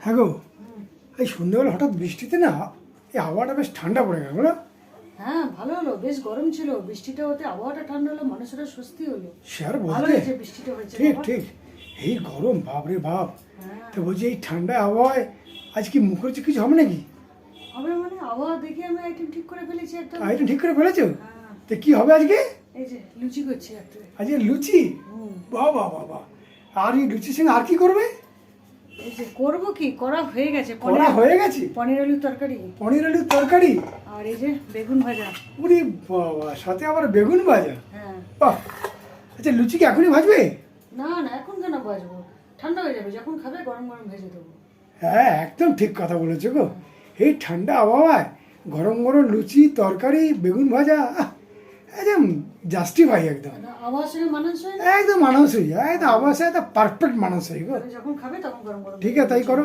হ্যাঁ গো এই সন্ধ্যেবেলা হঠাৎ বৃষ্টিতে না এই হাওয়াটা বেশ ঠান্ডা পড়ে গেল না? হ্যাঁ ভালো হলো বেশ গরম ছিল। বৃষ্টিটা হতে আবহাওয়াটা ঠান্ডা হলো মানুষের স্বস্তি হলো। সে আর বলতে হয়েছে বৃষ্টিটা হয়েছে ঠিক ঠিক। এই গরম বাপ। হ্যাঁ। তো বলছি এই ঠান্ডা আবহাওয়ায় আজ কি মুখরোচক কিছু হবে নাকি? হবে মানে আবহাওয়া দেখে আমি আইটেম ঠিক করে ফেলেছি একটা। আইটেম ঠিক করে ফেলেছো? হ্যাঁ। তো কি হবে আজকে? এই যে লুচি করছি আজকে লুচি? বাহ বাহ বাহ। আর এই লুচির সঙ্গে আর কি করবে? এই যে করব কি? করা হয়ে গেছে। করা হয়ে গেছে? পনির আলুর তরকারি। পনির আলুর তরকারি? আর এই যে বেগুন ভাজা। বাবা সাথে আবার বেগুন ভাজা? হ্যাঁ। বাহ! আচ্ছা লুচি কি এখনই ভাজবে? না না এখন কেন বাজবো ঠান্ডা হয়ে যাবে যখন খাবে গরম গরম ভেজে দেবো। হ্যাঁ একদম ঠিক কথা বলেছ গো। এই ঠান্ডা আবহাওয়ায় গরম গরম লুচি তরকারি বেগুন ভাজা আহ, একদম জাস্টিফাই একদম। একদম মানুষ হয়ে যায় একদম আবাসে সাথে পারফেক্ট মানুষ হয়ে গো যখন খাবে তখন গরম গরম ঠিক আছে তাই করো।